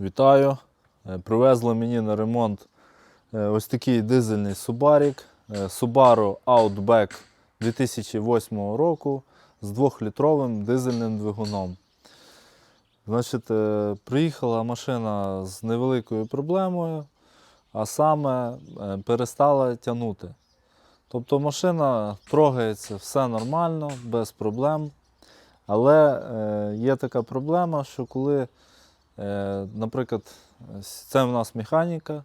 Вітаю! Е, Привезли мені на ремонт е, ось такий дизельний Subarik е, Subaru Outback 2008 року з 2-літровим дизельним двигуном. Значить, приїхала машина з невеликою проблемою, а саме перестала тягнути. Тобто машина трогається все нормально, без проблем. Але є така проблема, що коли Наприклад, це в нас механіка.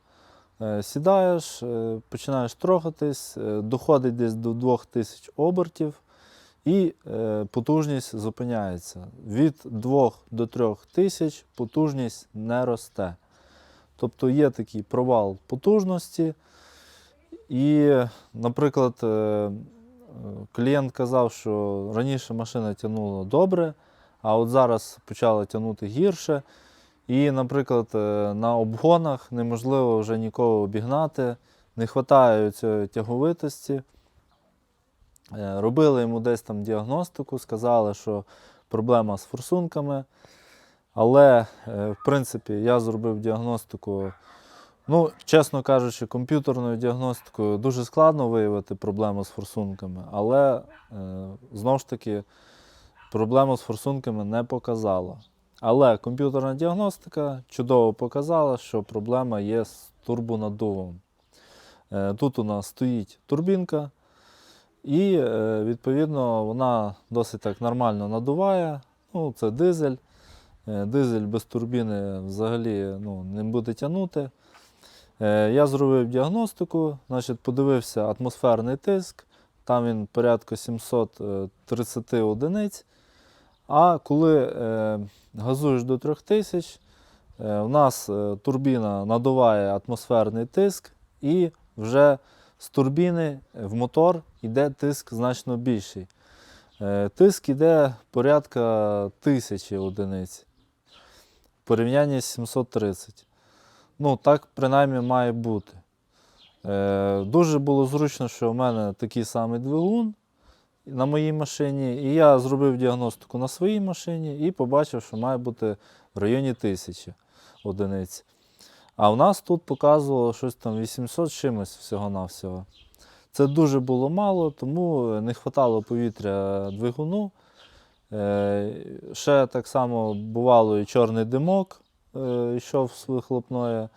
Е, Сідаєш, е, починаєш трогатись, е, доходить десь до 2000 обертів і е, потужність зупиняється. Від 2 до 3000 потужність не росте. Тобто є такий провал потужності. І, наприклад, е, е, клієнт казав, що раніше машина тягнула добре, а от зараз почала тягнути гірше. І, наприклад, е, на обгонах неможливо вже нікого обігнати, не вистачає цієї тяговитості. Е, Робили йому десь там діагностику, сказали, що проблема з форсунками. Але, е, в принципі, я зробив діагностику. Ну, чесно кажучи, комп'ютерною діагностикою дуже складно виявити проблему з форсунками, але знову ж таки проблему з форсунками не показала. Але комп'ютерна діагностика чудово показала, що проблема є з турбонаддувом. Е, Тут у нас стоїть турбінка, і е, відповідно вона досить так нормально надуває. Ну, це дизель. Е, Дизель без турбіни взагалі ну, не буде тягнути. Я зробив діагностику, значить, подивився атмосферний тиск, там він порядка 730 одиниць. А коли газуєш до 3000, е, у нас е, турбіна надуває атмосферний тиск, і вже з турбіни в мотор йде тиск значно більший. Е, тиск йде порядка 1000 одиниць в порівнянні з 730. Ну, так принаймні має бути. Дуже було зручно, що в мене такий самий двигун на моїй машині, і я зробив діагностику на своїй машині і побачив, що має бути в районі 1000 одиниць. А в нас тут показувало щось там 800 з чимось всього-навсього. Це дуже було мало, тому не вистачало повітря двигуну. Е, ще так само бувало і чорний димок е, йшов з вихлопної,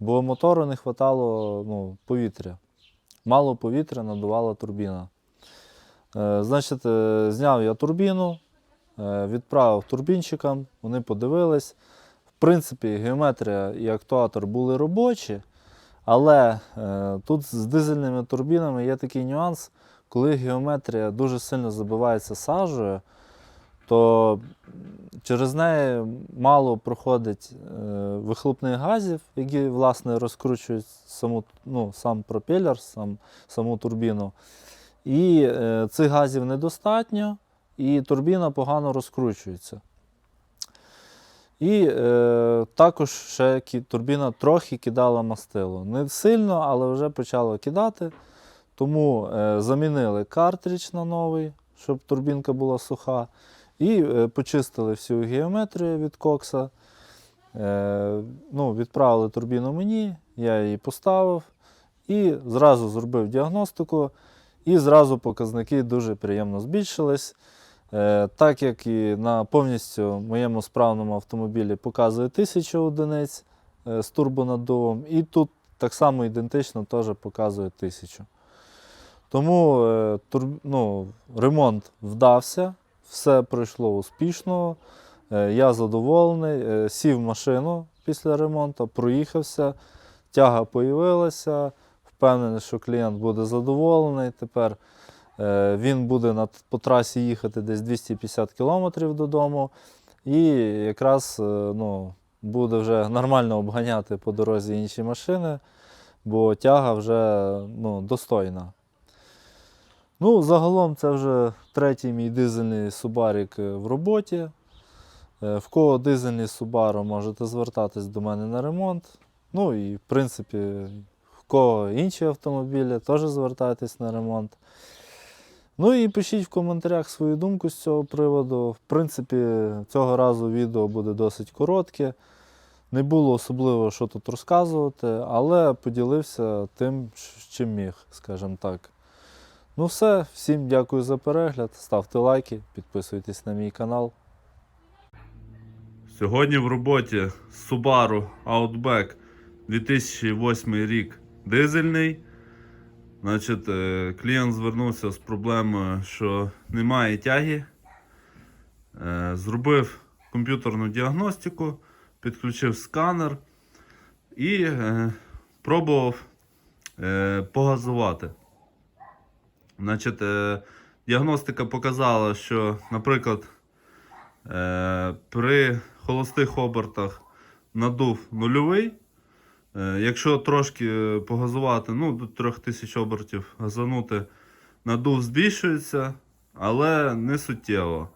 бо мотору не вистачало ну, повітря. Мало повітря надувала турбіна. Е, Значить, е, зняв я турбіну, е, відправив турбінчикам, вони подивились. В принципі, геометрія і актуатор були робочі, але тут з дизельними турбінами є такий нюанс, коли геометрія дуже сильно забивається сажею, то через неї мало проходить вихлопних газів, які власне розкручують саму, ну, сам пропелер, сам, саму турбіну. І е, цих газів недостатньо, і турбіна погано розкручується. І е, також ще турбіна трохи кидала мастило. Не сильно, але вже почала кидати. Тому е, замінили картридж на новий, щоб турбінка була суха. І е, почистили всю геометрію від кокса. Е, ну, відправили турбіну мені, я її поставив і зразу зробив діагностику. І зразу показники дуже приємно збільшились. Е, так як і на повністю моєму справному автомобілі показує 1000 одиниць е, з турбонаддувом, і тут так само ідентично теж показує 1000. Тому е, ну, ремонт вдався, все пройшло успішно. Я задоволений, сів в машину після ремонту, проїхався, тяга появилася. Впевнений, що клієнт буде задоволений. Тепер е, він буде по трасі їхати десь 250 км додому. І якраз е, ну, буде вже нормально обганяти по дорозі інші машини, бо тяга вже ну, достойна. Ну, загалом це вже третій мій дизельний Subarik е, в роботі. В кого дизельний Subaru, можете звертатись до мене на ремонт. Ну і в принципі, кого інші автомобілі, теж звертайтесь на ремонт. Ну і пишіть в коментарях свою думку з цього приводу. В принципі, цього разу відео буде досить коротке. Не було особливо що тут розказувати, але поділився тим, чим міг, скажімо так. Ну все, всім дякую за перегляд. Ставте лайки, підписуйтесь на мій канал. Сьогодні в роботі Subaru Outback 2008 рік дизельний. Значить, е, клієнт звернувся з проблемою, що немає тяги. Е, Зробив комп'ютерну діагностику, підключив сканер і е, пробував погазувати. Значить, діагностика показала, що, наприклад, при холостих обертах надув нульовий. Е, Якщо трошки погазувати, ну, до 3000 обертів газанути, надув збільшується, але не суттєво.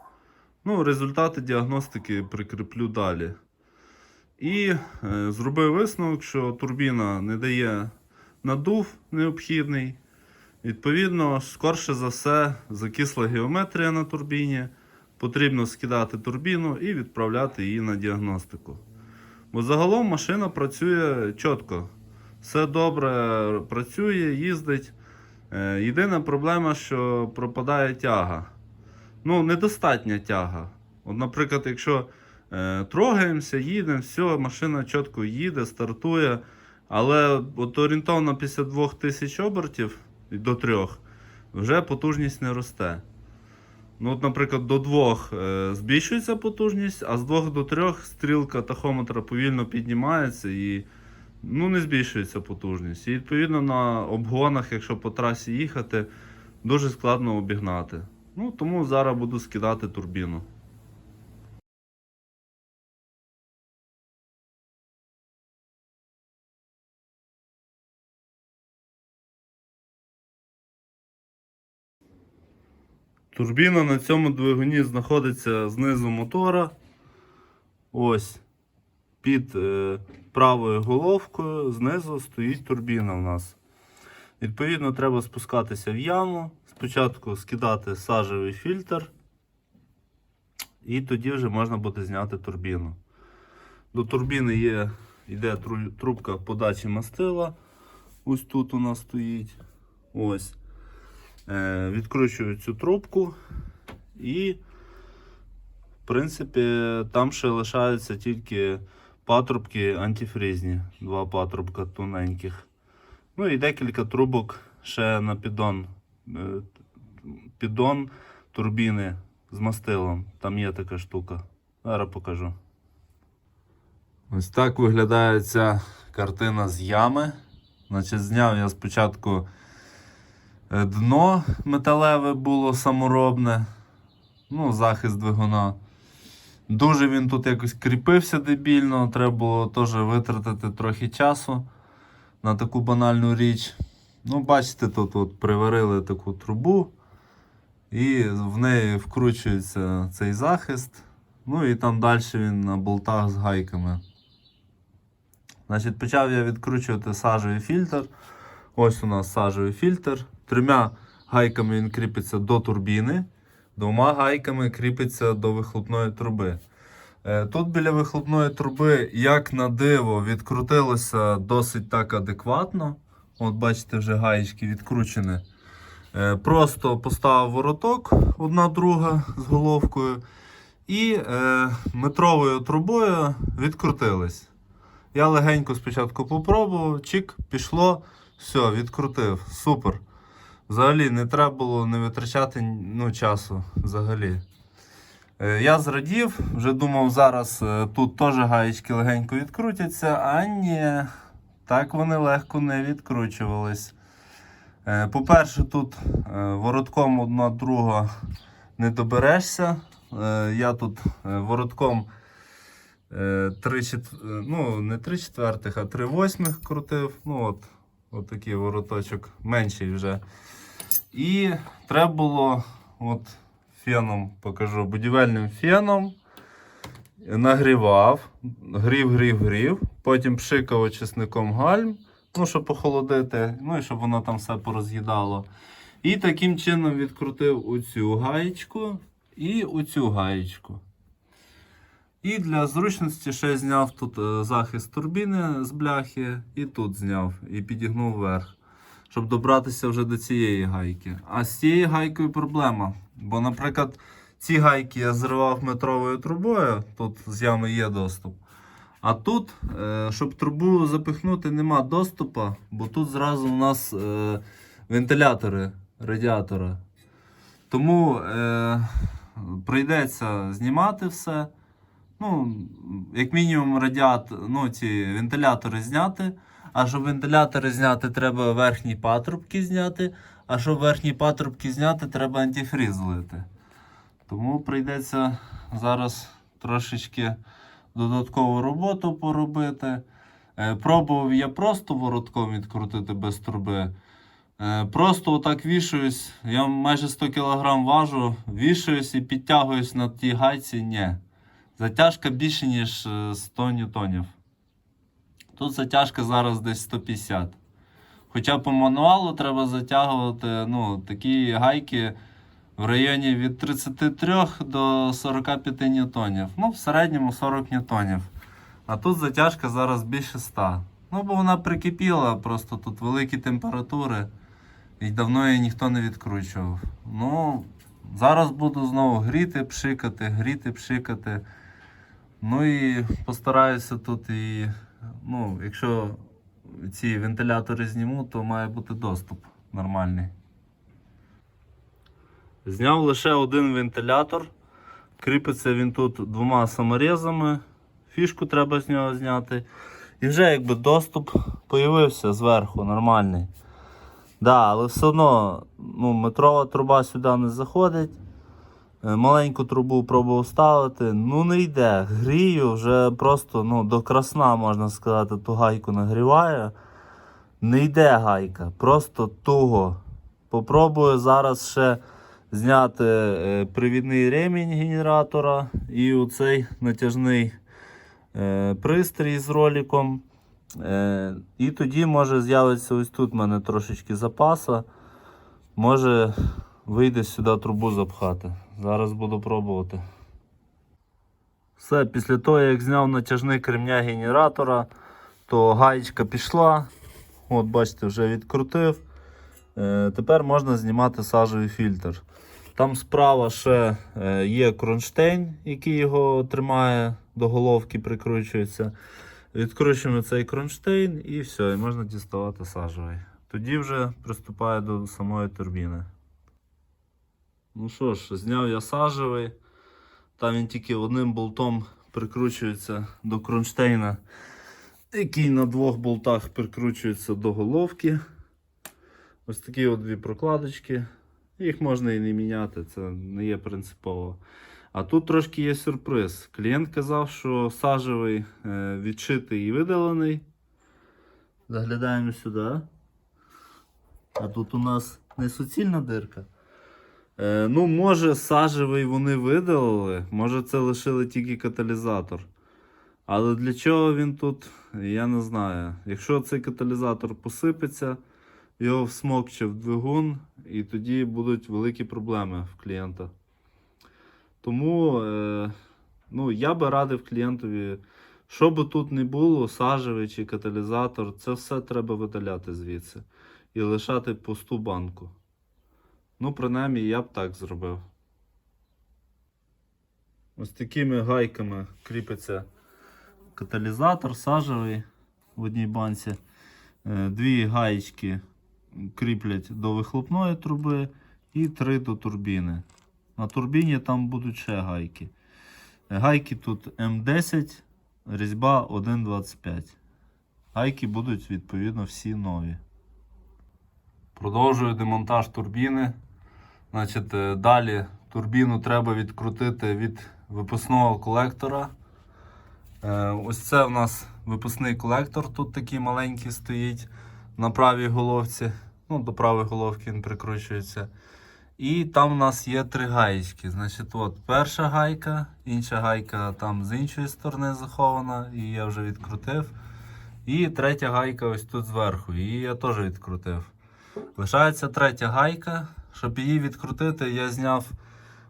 Ну, результати діагностики прикріплю далі. І е, зробив висновок, що турбіна не дає надув необхідний. Відповідно, скорше за все, закисла геометрія на турбіні. Потрібно скидати турбіну і відправляти її на діагностику. Бо загалом машина працює чітко. Все добре працює, їздить. Е, Єдина проблема, що пропадає тяга. Ну, недостатня тяга. От, наприклад, якщо е, трогаємося, їдемо, все, машина чітко їде, стартує. Але от орієнтовно після 2000 обертів до 3 вже потужність не росте. Ну, от, наприклад, до 2 е, збільшується потужність, а з 2 до 3 стрілка тахометра повільно піднімається і ну, не збільшується потужність. І відповідно на обгонах, якщо по трасі їхати, дуже складно обігнати. Ну, тому зараз буду скидати турбіну. Турбіна на цьому двигуні знаходиться знизу мотора. Ось. Під е, правою головкою знизу стоїть турбіна у нас. Відповідно, треба спускатися в яму. Спочатку скидати сажевий фільтр. І тоді вже можна буде зняти турбіну. До турбіни є, йде трубка подачі мастила. Ось тут у нас стоїть. Ось. Е, відкручую цю трубку і, в принципі, там ще лишаються тільки патрубки антифрізні, два патрубка тоненьких. Ну і декілька трубок ще на піддон. Е, Піддон турбіни з мастилом. Там є така штука. Зараз покажу. Ось так виглядає ця картина з ями. Значить, зняв я спочатку дно металеве було саморобне. Ну, захист двигуна. Дуже він тут якось кріпився дебільно. Треба було теж витратити трохи часу на таку банальну річ. Ну, бачите, тут от приварили таку трубу, і в неї вкручується цей захист. Ну і там далі він на болтах з гайками. Значить, почав я відкручувати сажевий фільтр. Ось у нас сажевий фільтр. Трьома гайками він кріпиться до турбіни, двома гайками кріпиться до вихлопної труби. Е, Тут біля вихлопної труби, як на диво, відкрутилося досить так адекватно. От бачите, вже гаєчки відкручені. Е, Просто поставив вороток, одна друга з головкою, і е, метровою трубою відкрутились. Я легенько спочатку попробував, чик, пішло, все, відкрутив. Супер. Взагалі не треба було не витрачати ну, часу. Взагалі. Е, Я зрадів, вже думав, зараз е, тут теж гаєчки легенько відкрутяться, а ні, так вони легко не відкручувались. Е, По-перше, тут воротком одна друга не доберешся. Я тут воротком е, три чет... е, ну, не 3 четвертих, а 3 восьмих крутив. Ну, от, от такий вороточок менший вже. І треба було от, феном, покажу, будівельним феном. Нагрівав, грів, грів, грів. Потім пшикав очисником гальм, ну, щоб охолодити, ну і щоб воно там все пороз'їдало. І таким чином відкрутив оцю гаєчку і оцю гаєчку. І для зручності ще зняв тут е, захист турбіни з бляхи, і тут зняв, і підігнув вверх, щоб добратися вже до цієї гайки. А з цією гайкою проблема. Бо, наприклад, ці гайки я зривав метровою трубою, тут з ями є доступ. А тут, е, щоб трубу запихнути, нема доступу, бо тут зразу у нас е, вентилятори радіатора. Тому е, прийдеться знімати все. Ну, як мінімум, радіат, ну, ці вентилятори зняти. А щоб вентилятори зняти, треба верхні патрубки зняти. А щоб верхні патрубки зняти, треба антифріз злити. Тому прийдеться зараз трошечки додаткову роботу поробити. Е, Пробував я просто воротком відкрутити без труби. Е, Просто отак вішаюсь, я майже 100 кг важу, вішаюсь і підтягуюсь на тій гайці. Ні. Затяжка більше, ніж е, 100 ньютонів. Тут затяжка зараз десь 150. Хоча по мануалу треба затягувати ну, такі гайки в районі від 33 до 45 ньютонів. Ну, в середньому 40 ньютонів. А тут затяжка зараз більше 100. Ну, бо вона прикипіла, просто тут великі температури. І давно її ніхто не відкручував. Ну, зараз буду знову гріти, пшикати, гріти, пшикати. Ну і постараюся тут і, ну, якщо ці вентилятори зніму, то має бути доступ нормальний. Зняв лише один вентилятор. Кріпиться він тут двома саморезами. Фішку треба з нього зняти. І вже якби доступ появився зверху нормальний. Да, але все одно ну, метрова труба сюди не заходить. Е, Маленьку трубу пробував ставити, ну не йде. Грію вже просто ну, до красна, можна сказати, ту гайку нагріває. Не йде гайка, просто туго. Попробую зараз ще зняти е, привідний ремінь генератора і оцей натяжний е, пристрій з роликом. Е, і тоді може з'явиться ось тут в мене трошечки запаса. Може вийде сюди трубу запхати. Зараз буду пробувати. Все, після того, як зняв натяжник ремня генератора, то гаєчка пішла. От, бачите, вже відкрутив. Е, тепер можна знімати сажовий фільтр. Там справа ще е, є кронштейн, який його тримає до головки, прикручується. Відкручуємо цей кронштейн і все, і можна діставати сажовий. Тоді вже приступаю до самої турбіни. Ну що ж, зняв я сажевий. Там він тільки одним болтом прикручується до кронштейна, який на двох болтах прикручується до головки. Ось такі от дві прокладочки. Їх можна і не міняти, це не є принципово. А тут трошки є сюрприз. Клієнт казав, що сажевий е, відшитий і видалений. Заглядаємо сюди. А тут у нас не суцільна дирка. Е, ну, може, сажевий вони видалили, може це лишили тільки каталізатор. Але для чого він тут, я не знаю. Якщо цей каталізатор посипеться, його всмокче в двигун, і тоді будуть великі проблеми в клієнта. Тому е, ну, я би радив клієнтові, що би тут не було, сажевий чи каталізатор, це все треба видаляти звідси і лишати пусту банку. Ну, принаймні, я б так зробив. Ось такими гайками кріпиться каталізатор сажевий в одній банці. Е, Дві гаєчки кріплять до вихлопної труби і три до турбіни. На турбіні там будуть ще гайки. Е, Гайки тут М10, різьба 1,25. Гайки будуть відповідно всі нові. Продовжую демонтаж турбіни. Значить, е, далі турбіну треба відкрутити від випускного колектора. Е, Ось це в нас випускний колектор. Тут такий маленький стоїть на правій головці. Ну, до правої головки він прикручується. І там у нас є три гаєчки. Значить, от перша гайка, інша гайка там з іншої сторони захована, її я вже відкрутив. І третя гайка ось тут зверху. Її я теж відкрутив. Лишається третя гайка. Щоб її відкрутити, я зняв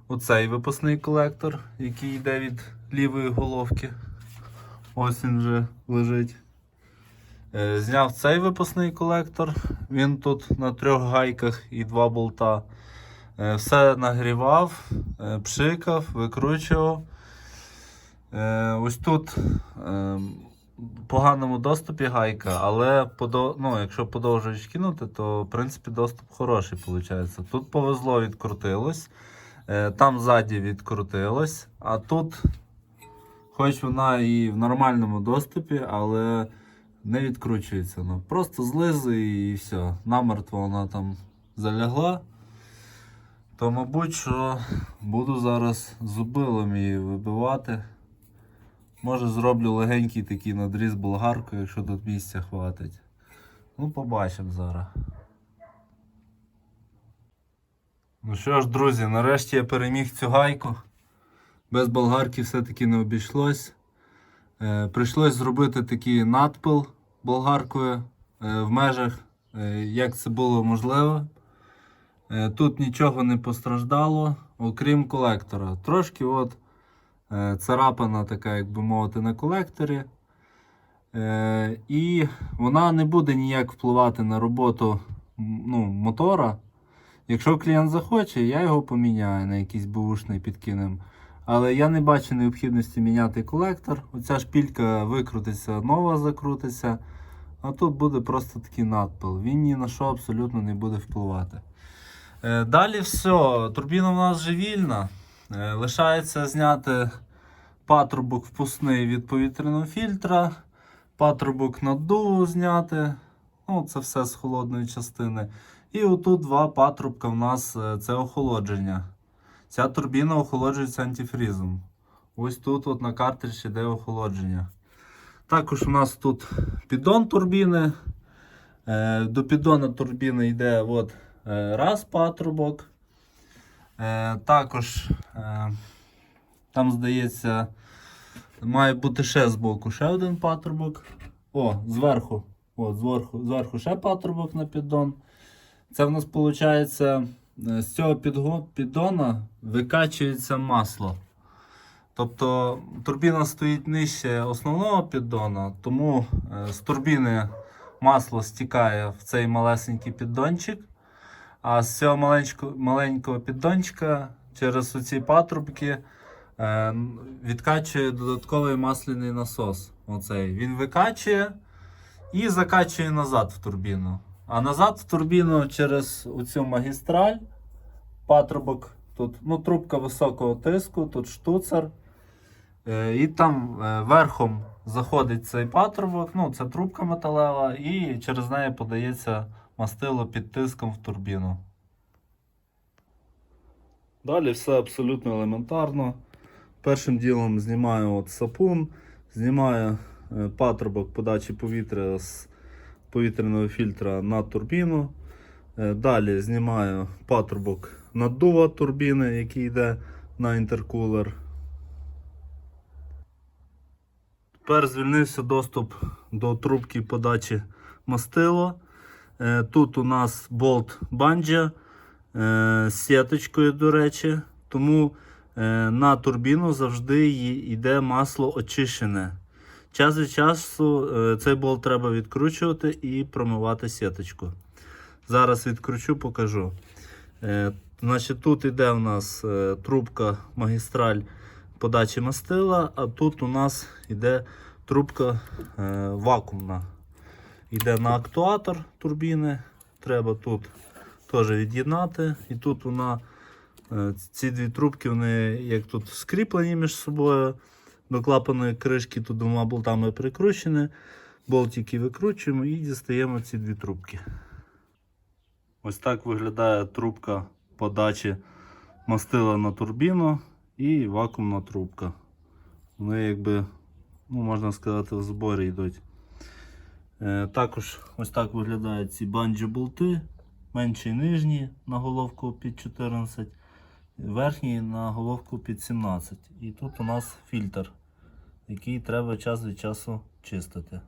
оцей випускний колектор, який йде від лівої головки. Ось він вже лежить. Е, Зняв цей випускний колектор. Він тут на трьох гайках і два болта. Е, Все нагрівав, е, пшикав, викручував. Ось тут е, в поганому доступі гайка, але подо... ну, якщо подовжуєш кинути, то в принципі доступ хороший виходить. Тут повезло відкрутилось, е, там ззаді відкрутилось, а тут, хоч вона і в нормальному доступі, але не відкручується. Ну, просто злизує і все. Намертво вона там залягла. То, мабуть, що буду зараз зубилом її вибивати. Може зроблю легенький такий надріз болгаркою, якщо тут місця хватить. Ну, побачимо зараз. Ну що ж, друзі, нарешті я переміг цю гайку. Без болгарки все-таки не обійшлось. Е, прийшлось зробити такий надпил болгаркою е, в межах, е, як це було можливо. Е, тут нічого не постраждало, окрім колектора. Трошки от царапина така, як би мовити, на колекторі. Е, і вона не буде ніяк впливати на роботу ну, мотора. Якщо клієнт захоче, я його поміняю на якийсь бушний підкинем. Але я не бачу необхідності міняти колектор. Оця шпілька викрутиться, нова закрутиться. А тут буде просто такий надпил. Він ні на що абсолютно не буде впливати. Е, Далі все, турбіна в нас вже вільна. Е, Лишається зняти патрубок впускний від повітряного фільтра, патрубок наддуву зняти. Ну, це все з холодної частини. І отут два патрубка в нас е, це охолодження. Ця турбіна охолоджується антифрізом. Ось тут от на картриджі йде охолодження. Також у нас тут піддон турбіни. Е, До піддона турбіни йде от, раз патрубок. Е, Також е, там, здається, має бути ще збоку ще один патрубок. О, зверху. От, зверху, зверху ще патрубок на піддон. Це в нас виходить, з цього піддона викачується масло. Тобто турбіна стоїть нижче основного піддона, тому е, з турбіни масло стікає в цей малесенький піддончик. А з цього маленького, маленького піддончика через оці патрубки е, відкачує додатковий масляний насос. Оцей. Він викачує і закачує назад в турбіну. А назад в турбіну через оцю магістраль, патрубок, тут ну, трубка високого тиску, тут штуцер. Е, І там е, верхом заходить цей патрубок, ну це трубка металева, і через неї подається мастило під тиском в турбіну. Далі все абсолютно елементарно. Першим ділом знімаю от сапун, знімаю е, патрубок подачі повітря з повітряного фільтра на турбіну. Е, Далі знімаю патрубок наддува турбіни, який йде на інтеркулер. Тепер звільнився доступ до трубки подачі мастила. Е, Тут у нас болт банджа е, з сіточкою, до речі. Тому е, на турбіну завжди йде масло очищене. Час від часу цей болт треба відкручувати і промивати сіточку. Зараз відкручу, покажу. Значить, тут йде у нас трубка магістраль подачі мастила, а тут у нас йде трубка вакуумна. Йде на актуатор турбіни. Треба тут теж від'єднати. І тут вона, е, ці дві трубки вони як тут скріплені між собою. До клапаної кришки тут двома болтами прикручені. Болтики викручуємо і дістаємо ці дві трубки. Ось так виглядає трубка подачі мастила на турбіну і вакуумна трубка. Вони якби, ну, можна сказати, в зборі йдуть. Е, також ось так виглядають ці банджі болти. Менші нижні на головку під 14, верхній на головку під 17. І тут у нас фільтр, який треба час від часу чистити.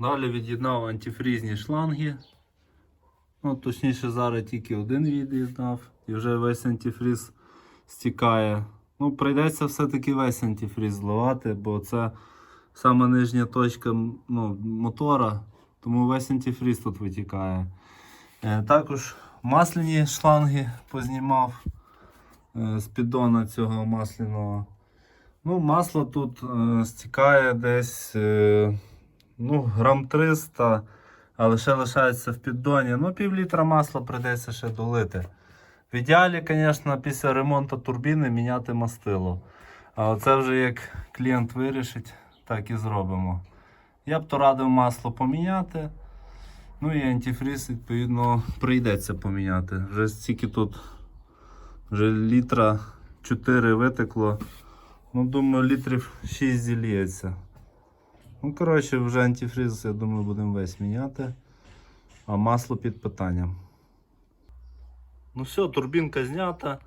Далі від'єднав антифрізні шланги. Ну, точніше, зараз тільки один від'єднав і вже весь антифріз стікає Ну, прийдеться все-таки весь антифріз зливати, бо це саме нижня точка ну, мотора, тому весь антифріз тут витікає. Е, також масляні шланги познімав е, з піддона цього масляного. Ну, масло тут е, стікає десь ну, грам 300, а лише лишається в піддоні. Ну, пів літра масла прийдеться ще долити. В ідеалі, звісно, після ремонту турбіни міняти мастило. А це вже як клієнт вирішить, так і зробимо. Я б то радив масло поміняти. Ну і антифріз, відповідно, прийдеться поміняти. Вже стільки тут вже літра 4 витекло. Ну, думаю, літрів 6 зіліється. Ну, коротше, вже антифриз, я думаю, будемо весь міняти. А масло під питанням. Ну все, турбінка знята.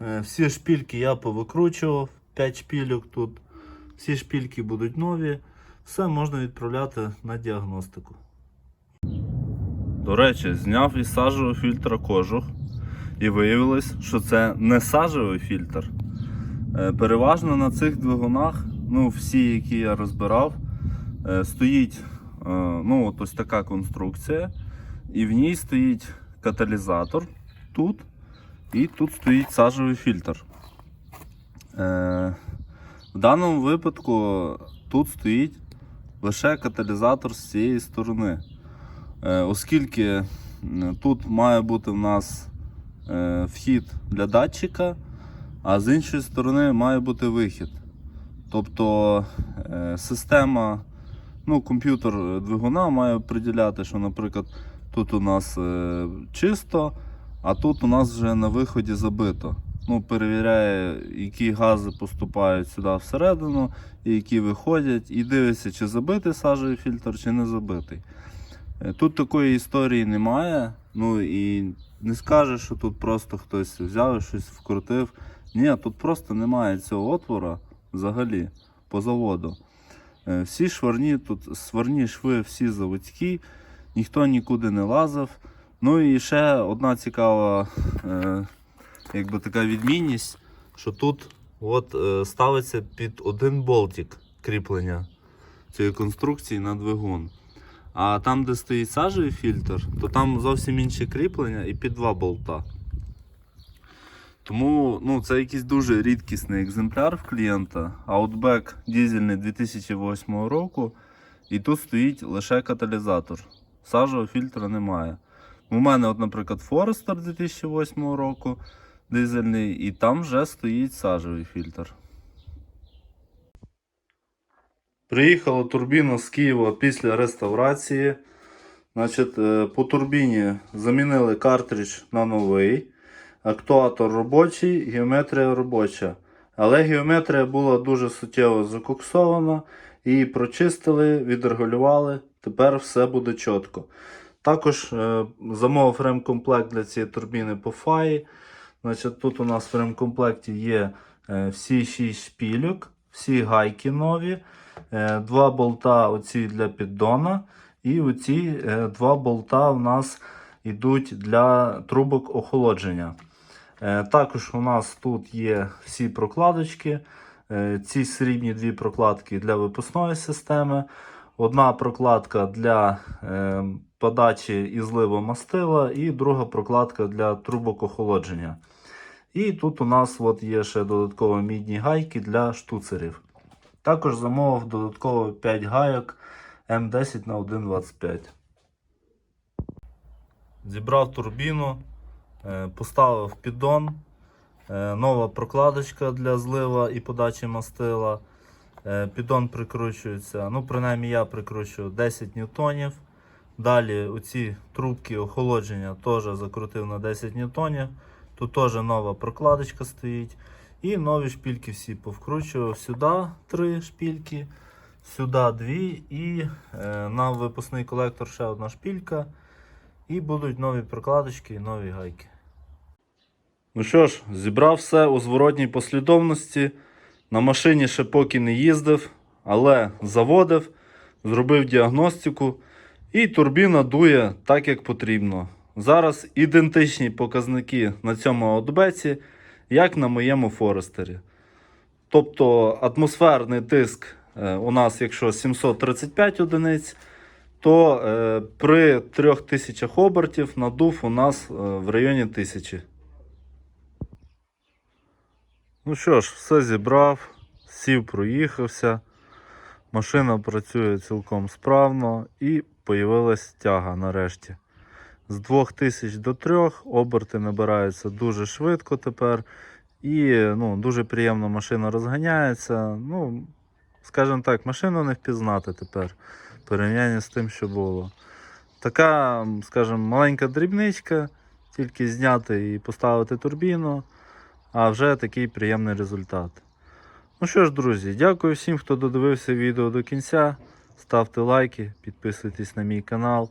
Е, Всі шпільки я повикручував. 5 шпільок тут. Всі шпільки будуть нові. Все можна відправляти на діагностику. До речі, зняв із сажевого фільтра кожух. І виявилось, що це не сажевий фільтр. Е, Переважно на цих двигунах, ну всі, які я розбирав, е, стоїть е, ну, от ось така конструкція, і в ній стоїть каталізатор тут, і тут стоїть сажевий фільтр. В даному випадку тут стоїть лише каталізатор з цієї сторони. Е, Оскільки тут має бути в нас е, вхід для датчика, а з іншої сторони має бути вихід. Тобто е, система, ну, комп'ютер двигуна має приділяти, що, наприклад, тут у нас чисто, а тут у нас вже на виході забито. Ну, перевіряє, які гази поступають сюди всередину, і які виходять, і дивиться, чи забитий сажевий фільтр, чи не забитий. Е, Тут такої історії немає. Ну і не скажеш, що тут просто хтось взяв і щось вкрутив. Ні, тут просто немає цього отвора взагалі по заводу. Е, Всі шварні, тут сварні шви, всі заводські, ніхто нікуди не лазив. Ну і ще одна цікава е, якби така відмінність, що тут от, е, ставиться під один болтик кріплення цієї конструкції на двигун. А там, де стоїть сажевий фільтр, то там зовсім інше кріплення і під два болта. Тому ну, це якийсь дуже рідкісний екземпляр в клієнта. Outback дізельний 2008 року. І тут стоїть лише каталізатор. Сажевого фільтра немає. У мене, от, наприклад, Forester 2008 року дизельний, і там вже стоїть сажевий фільтр. Приїхала турбіна з Києва після реставрації. Значить, е, по турбіні замінили картридж на новий. Актуатор робочий, геометрія робоча. Але геометрія була дуже суттєво закоксована. Її прочистили, відрегулювали. Тепер все буде чітко. Також е, замовив ремкомплект для цієї турбіни по фаї. Значить, тут у нас в ремкомплекті є е, всі 6 шпільок, всі гайки нові, е, два болта оці для піддона. І оці е, два болта у нас йдуть для трубок охолодження. Також у нас тут є всі прокладочки. Ці срібні дві прокладки для випускної системи. Одна прокладка для подачі і зливу мастила, і друга прокладка для трубок охолодження. І тут у нас от є ще додаткові мідні гайки для штуцерів. Також замовив додатково 5 гайок М10 на 1,25. Зібрав турбіну, е, поставив піддон, е, нова прокладочка для злива і подачі мастила. Е, Піддон прикручується, ну, принаймні я прикручую 10 ньютонів. Далі оці трубки охолодження теж закрутив на 10 ньютонів. Тут теж нова прокладочка стоїть. І нові шпільки всі повкручував. Сюди три шпільки, сюди дві і е, на випускний колектор ще одна шпілька. І будуть нові прокладочки і нові гайки. Ну що ж, зібрав все у зворотній послідовності. На машині ще поки не їздив, але заводив, зробив діагностику. І турбіна дує так, як потрібно. Зараз ідентичні показники на цьому аутбеці, як на моєму Форестері. Тобто атмосферний тиск е, у нас, якщо 735 одиниць, то е, при 3000 обертів надув у нас е, в районі 1000. Ну що ж, все зібрав, сів, проїхався. Машина працює цілком справно і появилась тяга нарешті. З 2000 до 3 оберти набираються дуже швидко тепер. І ну, дуже приємно машина розганяється. Ну, скажімо так, машину не впізнати тепер в порівнянні з тим, що було. Така, скажімо, маленька дрібничка, тільки зняти і поставити турбіну, а вже такий приємний результат. Ну що ж, друзі, дякую всім, хто додивився відео до кінця. Ставте лайки, підписуйтесь на мій канал.